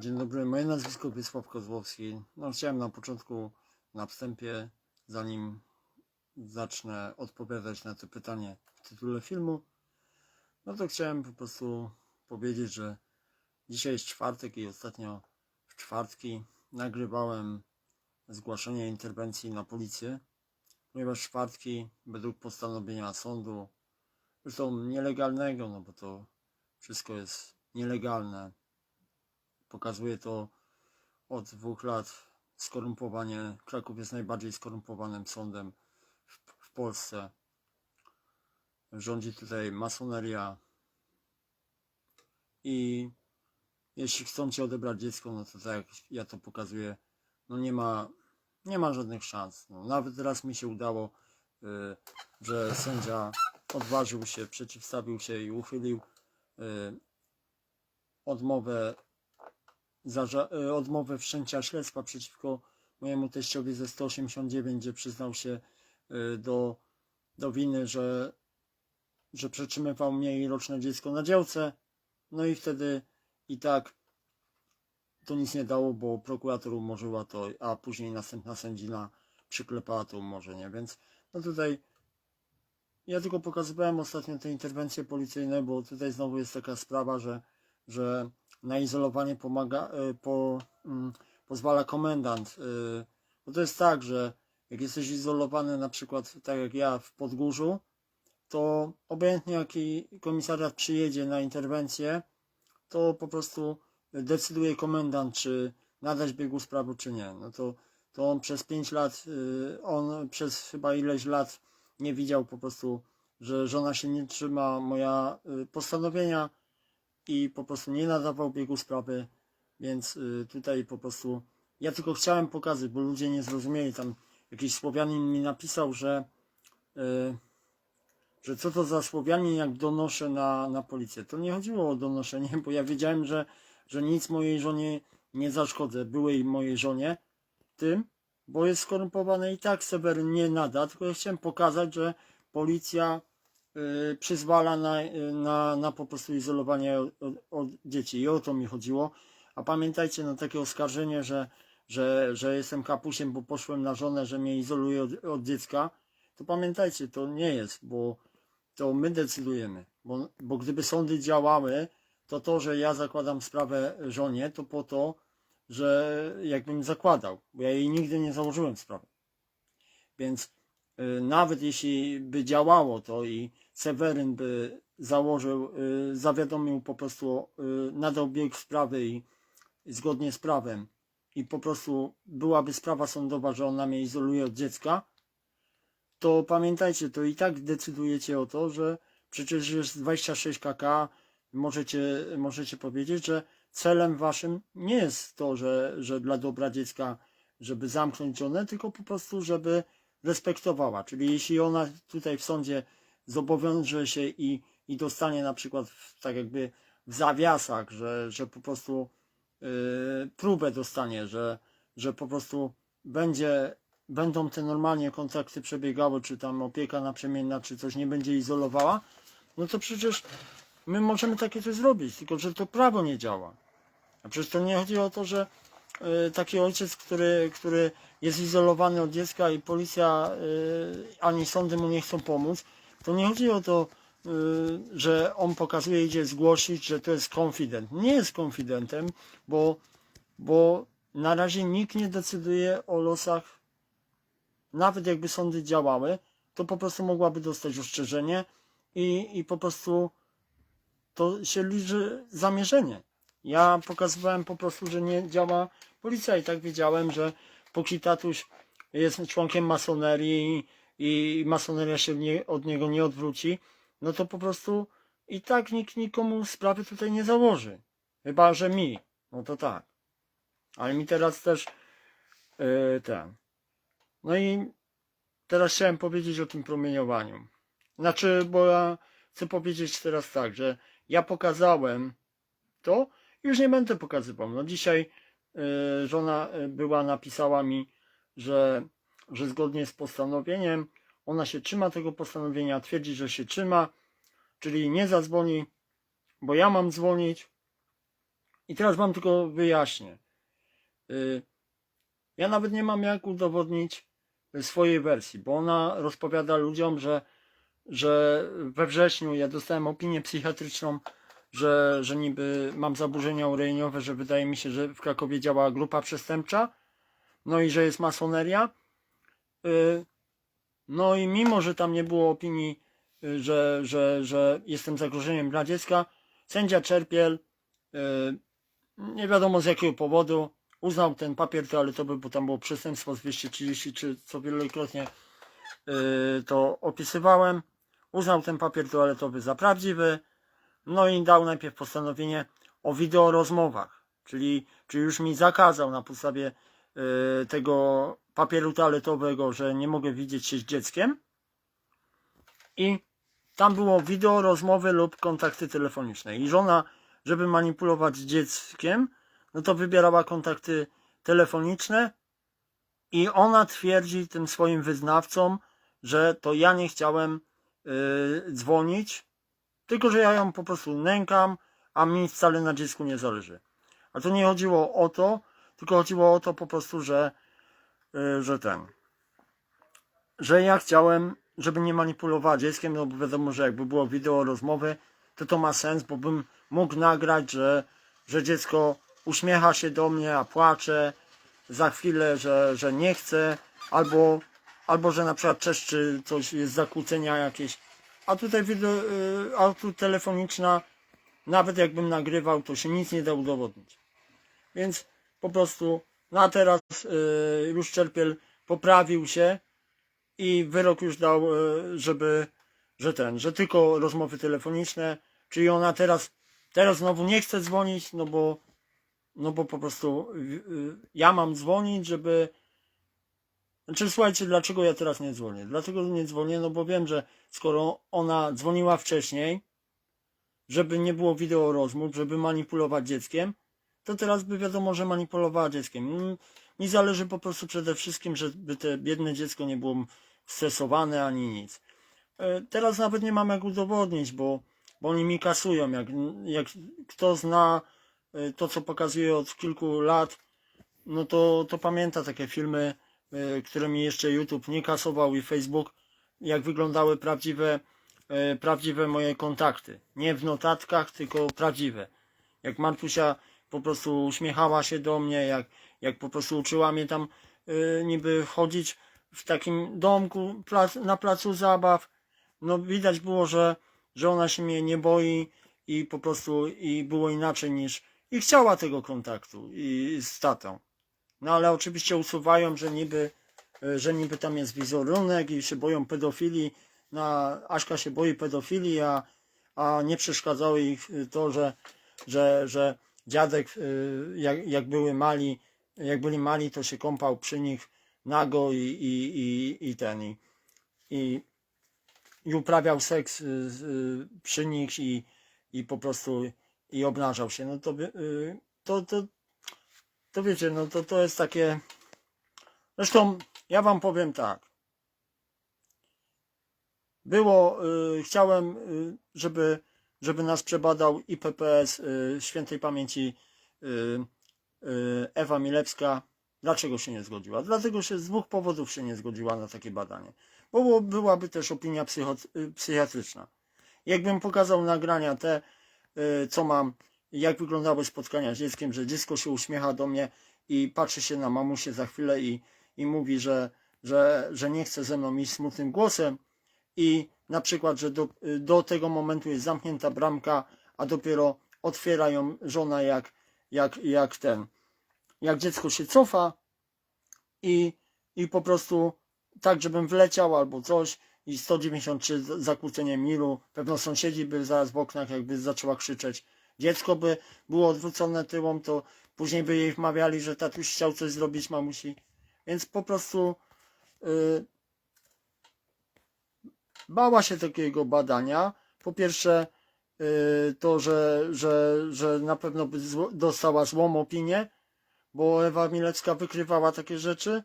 Dzień dobry, moje nazwisko Wiesław Kozłowski. No, chciałem na początku, na wstępie, zanim zacznę odpowiadać na to pytanie w tytule filmu, no to chciałem po prostu powiedzieć, że dzisiaj jest czwartek i ostatnio w czwartki nagrywałem zgłaszanie interwencji na policję, ponieważ czwartki według postanowienia sądu, zresztą nielegalnego, no bo to wszystko jest nielegalne, pokazuje to od dwóch lat skorumpowanie. Kraków jest najbardziej skorumpowanym sądem w, w Polsce. Rządzi tutaj masoneria i jeśli chcą ci odebrać dziecko, no to tak jak ja to pokazuję, no nie ma, nie ma żadnych szans. No, nawet raz mi się udało, y, że sędzia odważył się, przeciwstawił się i uchylił y, odmowę zarza- e, odmowę wszczęcia śledztwa przeciwko mojemu teściowi ze 189, gdzie przyznał się e, do, do winy, że, że przetrzymywał mnie i roczne dziecko na działce. No i wtedy i tak to nic nie dało, bo prokurator umorzyła to, a później następna sędzina przyklepała to umorzenie, więc no tutaj ja tylko pokazywałem ostatnio te interwencje policyjne, bo tutaj znowu jest taka sprawa, że, że na izolowanie pomaga, y, po, mm, pozwala komendant. y, Bo to jest tak, że jak jesteś izolowany na przykład tak jak ja w Podgórzu, to obojętnie jaki komisariat przyjedzie na interwencję, to po prostu decyduje komendant, czy nadać biegu sprawy, czy nie. No to, to on przez 5 lat, y, on przez chyba ileś lat nie widział po prostu, że żona się nie trzyma moja postanowienia, i po prostu nie nadawał biegu sprawy, więc y, tutaj po prostu ja tylko chciałem pokazać, bo ludzie nie zrozumieli. Tam jakiś Słowianin mi napisał, że, y, że co to za Słowianin, jak donoszę na, na policję. To nie chodziło o donoszenie, bo ja wiedziałem, że, że nic mojej żonie nie zaszkodzę, byłej mojej żonie tym, bo jest skorumpowane i tak Seweryn nie nada, tylko ja chciałem pokazać, że policja przyzwala na, y, na, na po prostu izolowanie od, od dzieci. I o to mi chodziło. A pamiętajcie, no takie oskarżenie, że, że, że jestem kapusiem, bo poszłem na żonę, że mnie izoluje od, od dziecka, to pamiętajcie, to nie jest, bo to my decydujemy. Bo, bo gdyby sądy działały, to to, że ja zakładam sprawę żonie, to po to, że jakbym zakładał, bo ja jej nigdy nie założyłem sprawy. Więc y, nawet jeśli by działało to i Seweryn by założył, y, zawiadomił po prostu, y, nadał bieg sprawy i zgodnie z prawem i po prostu byłaby sprawa sądowa, że ona mnie izoluje od dziecka, to pamiętajcie, to i tak decydujecie o to, że przecież jest 26 kk, możecie, możecie powiedzieć, że celem waszym nie jest to, że, że dla dobra dziecka, żeby zamknąć żonę, tylko po prostu, żeby respektowała. Czyli jeśli ona tutaj w sądzie zobowiąże się i, i dostanie na przykład w, tak jakby w zawiasach, że, że po prostu yy, próbę dostanie, że, że po prostu będzie, będą te normalnie kontakty przebiegały, czy tam opieka naprzemienna, czy coś nie będzie izolowała, no to przecież my możemy takie coś zrobić, tylko że to prawo nie działa. A przecież to nie chodzi o to, że taki ojciec, który, który jest izolowany od dziecka i policja y, ani sądy mu nie chcą pomóc, to nie chodzi o to, y, że on pokazuje, idzie zgłosić, że to jest konfident. Nie jest konfidentem, bo, bo na razie nikt nie decyduje o losach, nawet jakby sądy działały, to po prostu mogłaby dostać ostrzeżenie i, i po prostu to się liczy zamierzenie. Ja pokazywałem po prostu, że nie działa policja i tak wiedziałem, że póki tatuś jest członkiem masonerii i masoneria się nie, od niego nie odwróci, no to po prostu i tak nikt nikomu sprawy tutaj nie założy. Chyba, że mi. No to tak. Ale mi teraz też yy, ten. No i teraz chciałem powiedzieć o tym promieniowaniu. Znaczy, bo ja chcę powiedzieć teraz tak, że ja pokazałem to, już nie będę pokazywał. No dzisiaj y, żona y, była, napisała mi, że, że zgodnie z postanowieniem, ona się trzyma tego postanowienia, twierdzi, że się trzyma, czyli nie zadzwoni, bo ja mam dzwonić I teraz wam tylko wyjaśnię. Y, Ja nawet nie mam jak udowodnić swojej wersji, bo ona rozpowiada ludziom, że, że we wrześniu ja dostałem opinię psychiatryczną, że, że niby mam zaburzenia urejeniowe, że wydaje mi się, że w Krakowie działa grupa przestępcza, no i że jest masoneria. Y, No i mimo, że tam nie było opinii, y, że, że, że jestem zagrożeniem dla dziecka, sędzia Czerpiel, y, nie wiadomo z jakiego powodu, uznał ten papier toaletowy, bo tam było przestępstwo z 230, czy co wielokrotnie to opisywałem. Uznał ten papier toaletowy za prawdziwy, no i dał najpierw postanowienie o wideorozmowach, czyli, czyli już mi zakazał na podstawie y, tego papieru toaletowego, że nie mogę widzieć się z dzieckiem. I tam było wideo rozmowy lub kontakty telefoniczne. I żona, żeby manipulować dzieckiem, no to wybierała kontakty telefoniczne i ona twierdzi tym swoim wyznawcom, że to ja nie chciałem y, dzwonić, tylko że ja ją po prostu nękam, a mi wcale na dziecku nie zależy. A to nie chodziło o to, tylko chodziło o to po prostu, że, y, że ten, że ja chciałem, żeby nie manipulowała dzieckiem, no bo wiadomo, że jakby było wideo rozmowy, to to ma sens, bo bym mógł nagrać, że, że dziecko uśmiecha się do mnie, a płacze za chwilę, że, że nie chce, albo, albo że na przykład czeszczy coś, jest zakłócenia jakieś. A tutaj wideo, y, a tu telefoniczna, nawet jakbym nagrywał, to się nic nie da udowodnić. Więc po prostu, no a teraz y, już Czerpiel poprawił się i wyrok już dał, y, żeby, że ten, że tylko rozmowy telefoniczne, czyli ona teraz, teraz znowu nie chce dzwonić, no bo, no bo po prostu ja mam dzwonić, żeby, znaczy słuchajcie, dlaczego ja teraz nie dzwonię? Dlatego nie dzwonię, no bo wiem, że skoro ona dzwoniła wcześniej, żeby nie było wideo rozmów, żeby manipulować dzieckiem, to teraz by wiadomo, że manipulowała dzieckiem. Mi- zależy po prostu przede wszystkim, żeby te biedne dziecko nie było stresowane ani nic. E, Teraz nawet nie mam jak udowodnić, bo, bo oni mi kasują. Jak, jak kto zna e, to, co pokazuję od kilku lat, no to, to pamięta takie filmy, które mi jeszcze YouTube nie kasował i Facebook, jak wyglądały prawdziwe, e, prawdziwe moje kontakty. Nie w notatkach, tylko prawdziwe. Jak Martusia po prostu uśmiechała się do mnie, jak, jak po prostu uczyła mnie tam e, niby chodzić w takim domku na placu zabaw. No widać było, że, że ona się mnie nie boi i po prostu i było inaczej niż i chciała tego kontaktu i z tatą. No ale oczywiście usuwają, że niby, e, że niby tam jest wizerunek i się boją pedofilii. No, Aśka się boi pedofilii, a, a nie przeszkadzało ich e, to, że, że, że dziadek e, jak, jak były mali, jak byli mali, to się kąpał przy nich nago i, i, i, i ten i, i, i uprawiał seks przy nich i, i po prostu i obnażał się. No to, to, to, to wiecie, no to, to jest takie. Zresztą ja wam powiem tak. Było, y, chciałem, y, żeby, żeby nas przebadał IPPS y, świętej pamięci y, y, Ewa Milewska. Dlaczego się nie zgodziła? Dlatego, że z dwóch powodów się nie zgodziła na takie badanie. Bo było- byłaby też opinia y, psychiatryczna. Jakbym pokazał nagrania te, y, co mam, jak wyglądały spotkania z dzieckiem, że dziecko się uśmiecha do mnie i patrzy się na mamusię za chwilę i, i mówi, że, że, że nie chce ze mną iść smutnym głosem i na przykład, że do, do tego momentu jest zamknięta bramka, a dopiero otwiera ją żona jak, jak, jak ten, jak dziecko się cofa i, i po prostu tak, żebym wleciał albo coś i 193 z- zakłócenie miru, pewno sąsiedzi by zaraz w oknach jakby zaczęła krzyczeć. Dziecko by było odwrócone tyłom, to później by jej wmawiali, że tatuś chciał coś zrobić mamusi. Więc po prostu y, bała się takiego badania. Po pierwsze y, to, że, że, że na pewno by zło, dostała złą opinię, bo Ewa Milecka wykrywała takie rzeczy.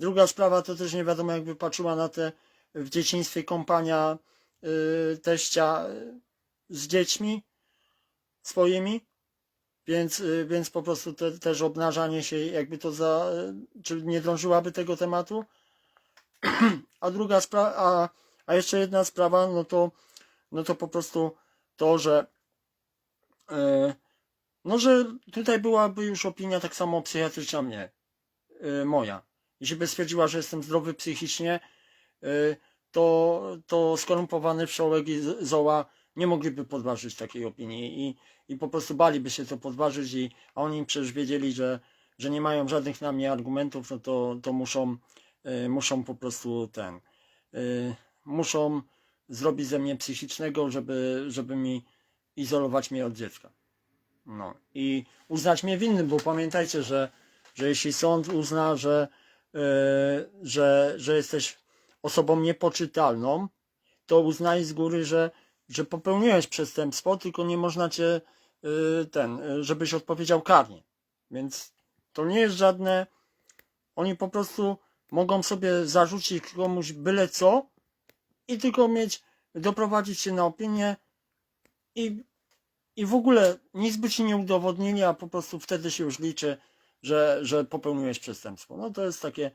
Druga sprawa to też nie wiadomo, jakby patrzyła na te w dzieciństwie kąpania y, teścia y, z dziećmi swoimi. Więc, y, więc po prostu te, też obnażanie się, jakby to za, y, czy nie drążyłaby tego tematu. A druga sprawa, a, a jeszcze jedna sprawa, no to, no to po prostu to, że e, no, że tutaj byłaby już opinia tak samo psychiatryczna mnie, e, moja. Jeśli by stwierdziła, że jestem zdrowy psychicznie, to, to skorumpowany wszołek i zoła nie mogliby podważyć takiej opinii i, i po prostu baliby się to podważyć i a oni przecież wiedzieli, że, że nie mają żadnych na mnie argumentów, no to, to muszą, e, muszą po prostu ten, e, muszą zrobić ze mnie psychicznego, żeby, żeby mi izolować mnie od dziecka. No i uznać mnie winnym, bo pamiętajcie, że, że jeśli sąd uzna, że, e, że, że jesteś osobą niepoczytalną, to uznaj z góry, że, że popełniłeś przestępstwo, tylko nie można cię e, ten, e, żebyś odpowiedział karnie. Więc to nie jest żadne. Oni po prostu mogą sobie zarzucić komuś byle co i tylko mieć, doprowadzić się na opinię i i w ogóle nic by ci nie udowodnili, a po prostu wtedy się już liczy, że, że popełniłeś przestępstwo. No to jest takie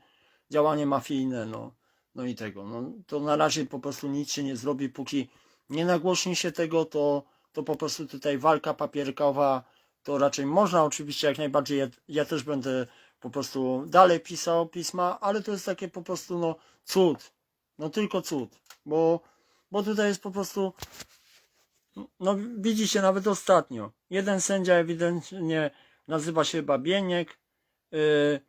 działanie mafijne, no, no i tego. No, to na razie po prostu nic się nie zrobi, póki nie nagłośni się tego, to, to po prostu tutaj walka papierkowa, to raczej można oczywiście jak najbardziej, ja, ja też będę po prostu dalej pisał pisma, ale to jest takie po prostu no cud, no tylko cud, bo, bo tutaj jest po prostu no widzicie, nawet ostatnio. Jeden sędzia ewidentnie nazywa się Babieniek. Yy,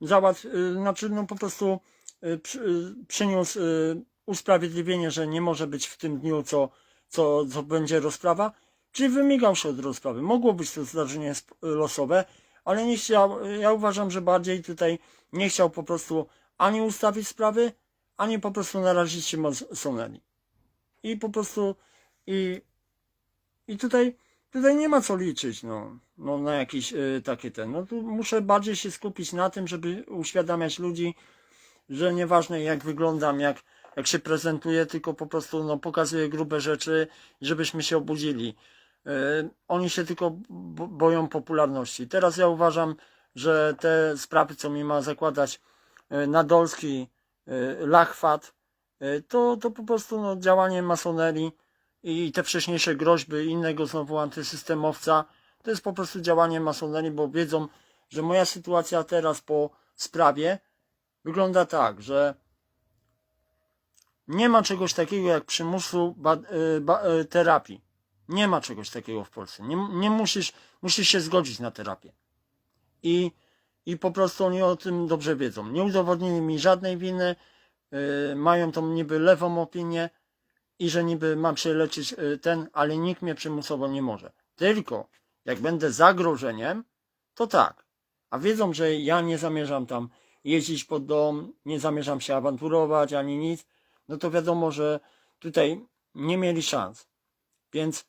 załatw, yy, znaczy no po prostu yy, przy, yy, przyniósł yy, usprawiedliwienie, że nie może być w tym dniu, co, co, co będzie rozprawa. Czyli wymigał się od rozprawy. Mogło być to zdarzenie losowe, ale nie chciał, ja uważam, że bardziej tutaj nie chciał po prostu ani ustawić sprawy, ani po prostu narazić się masonerii. I po prostu i, i tutaj, tutaj nie ma co liczyć, no, no na jakieś y, takie ten. No tu muszę bardziej się skupić na tym, żeby uświadamiać ludzi, że nieważne jak wyglądam, jak, jak się prezentuję, tylko po prostu no, pokazuję grube rzeczy, żebyśmy się obudzili. Y, oni się tylko bo- boją popularności. Teraz ja uważam, że te sprawy, co mi ma zakładać y, Nadolski, y, Lachwat, to, to po prostu no, działanie masonerii i te wcześniejsze groźby innego znowu antysystemowca, to jest po prostu działanie masonerii, bo wiedzą, że moja sytuacja teraz po sprawie wygląda tak, że nie ma czegoś takiego jak przymusu y, y, terapii. Nie ma czegoś takiego w Polsce. Nie, nie musisz, musisz się zgodzić na terapię. I, I po prostu oni o tym dobrze wiedzą. Nie udowodnili mi żadnej winy, y, mają tą niby lewą opinię, i że niby mam się leczyć y, ten, ale nikt mnie przymusowo nie może. Tylko jak będę zagrożeniem, to tak. A wiedzą, że ja nie zamierzam tam jeździć pod dom, nie zamierzam się awanturować ani nic, no to wiadomo, że tutaj nie mieli szans. Więc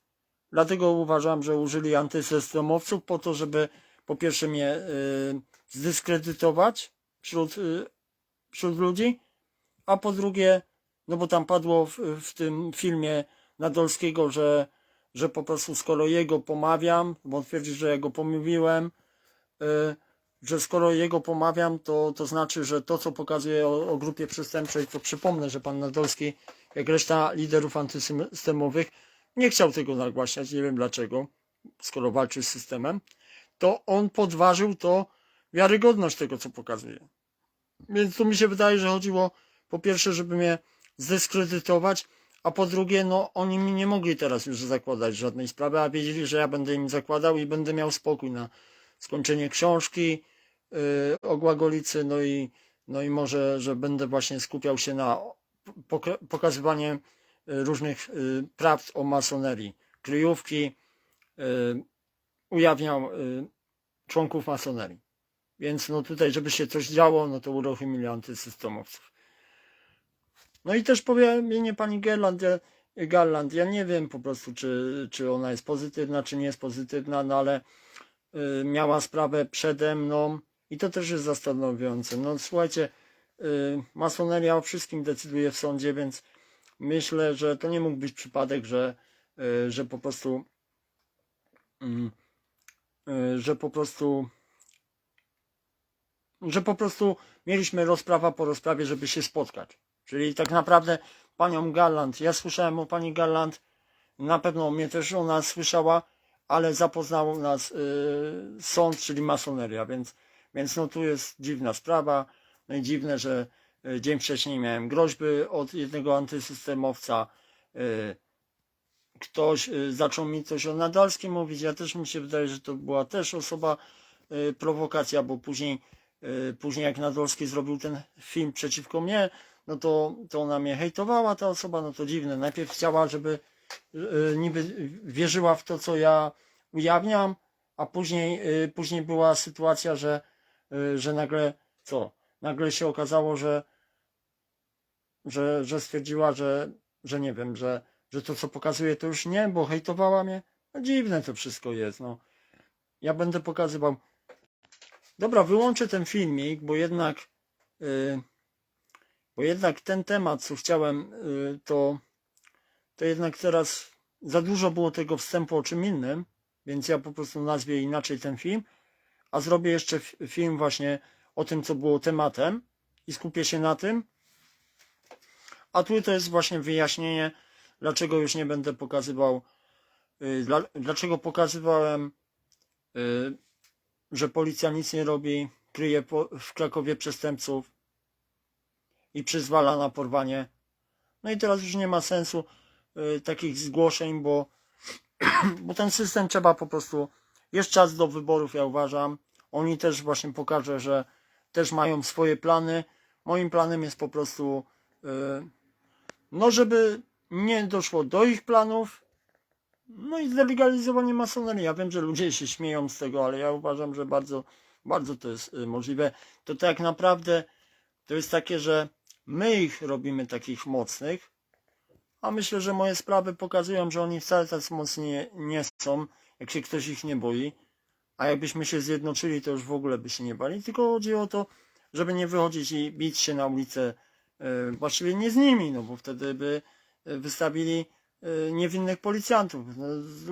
dlatego uważam, że użyli antysystemowców po to, żeby po pierwsze mnie y, zdyskredytować wśród, y, wśród ludzi, a po drugie no bo tam padło w, w tym filmie Nadolskiego, że, że po prostu skoro jego pomawiam, bo twierdzi, że ja go pomówiłem, y, że skoro jego pomawiam, to, to znaczy, że to, co pokazuje o, o grupie przestępczej, to przypomnę, że pan Nadolski, jak reszta liderów antysystemowych, nie chciał tego nagłaśniać, nie wiem dlaczego, skoro walczy z systemem, to on podważył to wiarygodność tego, co pokazuje. Więc tu mi się wydaje, że chodziło po pierwsze, żeby mnie zdyskredytować, a po drugie, no oni mi nie mogli teraz już zakładać żadnej sprawy, a wiedzieli, że ja będę im zakładał i będę miał spokój na skończenie książki o Głagolicy, no i, no i może, że będę właśnie skupiał się na poka- pokazywaniu y, różnych y, prawd o masonerii, kryjówki, y, ujawniał y, członków masonerii. Więc no tutaj, żeby się coś działo, no to uruchomili antysystemowców. No i też powiedzenie pani Gerland, ja, Garland, ja nie wiem po prostu, czy, czy ona jest pozytywna, czy nie jest pozytywna, no ale y, miała sprawę przede mną i to też jest zastanawiające. No słuchajcie, y, masoneria o wszystkim decyduje w sądzie, więc myślę, że to nie mógł być przypadek, że, y, że po prostu mm, y, że po prostu że po prostu mieliśmy rozprawa po rozprawie, żeby się spotkać. Czyli tak naprawdę panią Garland, ja słyszałem o pani Garland, na pewno mnie też ona słyszała, ale zapoznał nas y, sąd, czyli masoneria, więc, więc no tu jest dziwna sprawa. No i dziwne, że y, dzień wcześniej miałem groźby od jednego antysystemowca. Y, ktoś y, zaczął mi coś o Nadalskim mówić. Ja też mi się wydaje, że to była też osoba prowokacja, bo później, później jak Nadolski zrobił ten film przeciwko mnie, no to, to ona mnie hejtowała, ta osoba, no to dziwne. Najpierw chciała, żeby niby wierzyła w to, co ja ujawniam, a później, później była sytuacja, że, że nagle, co? Nagle się okazało, że, że, że stwierdziła, że, że nie wiem, że, że to, co pokazuje, to już nie, bo hejtowała mnie. No dziwne to wszystko jest, no. Ja będę pokazywał. Dobra, wyłączę ten filmik, bo jednak, y, bo jednak ten temat, co chciałem, y, to, to jednak teraz za dużo było tego wstępu o czym innym, więc ja po prostu nazwię inaczej ten film, a zrobię jeszcze film właśnie o tym, co było tematem i skupię się na tym. A tu to jest właśnie wyjaśnienie, dlaczego już nie będę pokazywał, y, dla, dlaczego pokazywałem, y, że policja nic nie robi, kryje w Krakowie przestępców i przyzwala na porwanie. No i teraz już nie ma sensu y, takich zgłoszeń, bo, bo ten system trzeba po prostu, jest czas do wyborów, ja uważam. Oni też właśnie pokażę, że też mają swoje plany. Moim planem jest po prostu, y, no żeby nie doszło do ich planów, no i zdelegalizowanie masonerii. Ja wiem, że ludzie się śmieją z tego, ale ja uważam, że bardzo, bardzo to jest y, możliwe. To tak naprawdę to jest takie, że my ich robimy takich mocnych, a myślę, że moje sprawy pokazują, że oni wcale tacy mocni nie są, jak się ktoś ich nie boi. A jakbyśmy się zjednoczyli, to już w ogóle by się nie bali. Tylko chodzi o to, żeby nie wychodzić i bić się na ulicę. y, Właściwie nie z nimi, no bo wtedy by y, wystawili y, niewinnych policjantów. No,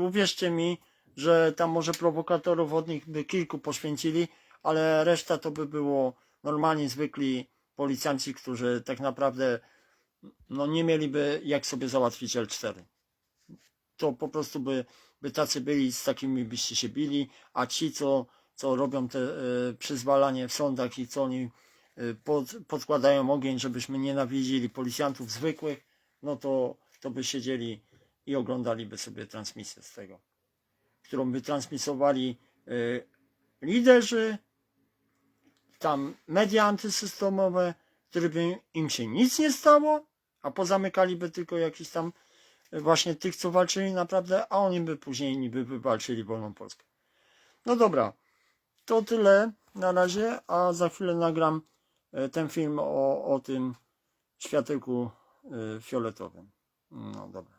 uwierzcie mi, że tam może prowokatorów od nich by kilku poświęcili, ale reszta to by było normalnie zwykli policjanci, którzy tak naprawdę no, nie mieliby jak sobie załatwić L4. To po prostu by, by tacy byli, z takimi byście się bili, a ci, co, co robią te y, przyzwalanie w sądach i co oni y, pod, podkładają ogień, żebyśmy nienawidzili policjantów zwykłych, no to, to by siedzieli i oglądaliby sobie transmisję z tego, którą by transmisowali y, liderzy, tam media antysystemowe, które by im się nic nie stało, a pozamykaliby tylko jakiś tam właśnie tych, co walczyli naprawdę, a oni by później niby wywalczyli wolną Polskę. No dobra, to tyle na razie, a za chwilę nagram y, ten film o, o tym światełku y, fioletowym. No dobra.